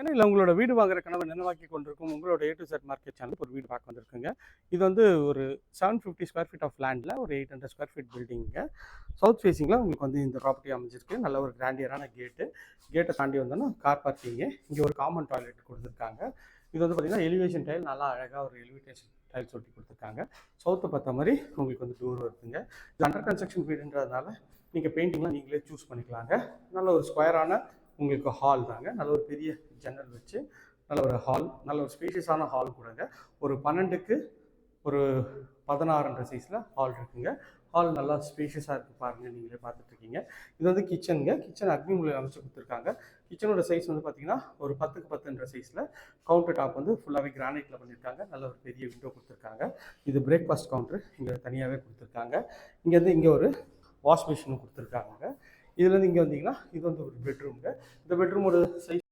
சென்னையில் உங்களோட வீடு வாங்குற கனவை நினைவாக்கி கொண்டிருக்கும் உங்களோட A to Z market channel ஒரு வீடு பார்க்க வந்திருக்குங்க. இது வந்து ஒரு seven fifty square feet of லேண்டில் ஒரு எயிட் ஹண்ட்ரட் ஸ்கொயர் ஃபீட் பில்டிங்க சவுத் ஃபேஸிங்கில் உங்களுக்கு வந்து இந்த ப்ராப்பர்ட்டி அமைஞ்சிருக்கு. நல்ல ஒரு கிராண்டியரான கேட்டு கேட்டை தாண்டி வந்தோன்னா கார் பார்க்கிங்கு இங்கே ஒரு காமன் டாய்லெட் கொடுத்துருக்காங்க. இது வந்து பார்த்திங்கன்னா எலிவேஷன் டைல் நல்லா அழகாக ஒரு எலிவேஷன் டைல்ஸ் ஒட்டி கொடுத்துருக்காங்க. சவுத்தை பார்த்த மாதிரி உங்களுக்கு வந்து டோர் வருதுங்க இது அண்டர் கன்ஸ்ட்ரக்ஷன் வீடுன்றதுனால நீங்கள் பெயிண்டிங்லாம் நீங்களே சூஸ் பண்ணிக்கலாங்க. நல்ல ஒரு ஸ்கொயரான உங்களுக்கு ஹால் தாங்க. நல்ல ஒரு பெரிய ஜன்னல் வச்சு நல்ல ஒரு ஹால் நல்ல ஒரு ஸ்பேஷியஸான ஹால் கூடங்க. ஒரு பன்னெண்டுக்கு ஒரு பதினாறுன்ற சைஸில் ஹால் இருக்குங்க. ஹால் நல்லா ஸ்பேஷியஸாக இருக்குது பாருங்கள் நீங்களே பார்த்துட்ருக்கீங்க. இது வந்து கிச்சனுங்க கிச்சன் அக்னி மூலையில் அமைச்சு கொடுத்துருக்காங்க. கிச்சனோட சைஸ் வந்து பார்த்தீங்கன்னா ஒரு பத்துக்கு பத்துன்ற சைஸில் கவுண்டர் டாப் வந்து ஃபுல்லாகவே கிரானைட்டில் பண்ணியிருக்காங்க. நல்ல ஒரு பெரிய விண்டோ கொடுத்துருக்காங்க. இது பிரேக்ஃபாஸ்ட் கவுண்டர் இங்கே தனியாகவே கொடுத்துருக்காங்க. இங்கேருந்து இங்கே ஒரு வாஷ் மிஷினும் கொடுத்துருக்காங்க இதுலேருந்து இங்கே வந்தீங்கன்னா இது வந்து ஒரு பெட்ரூம்ங்க இந்த பெட்ரூமோட சைஸ்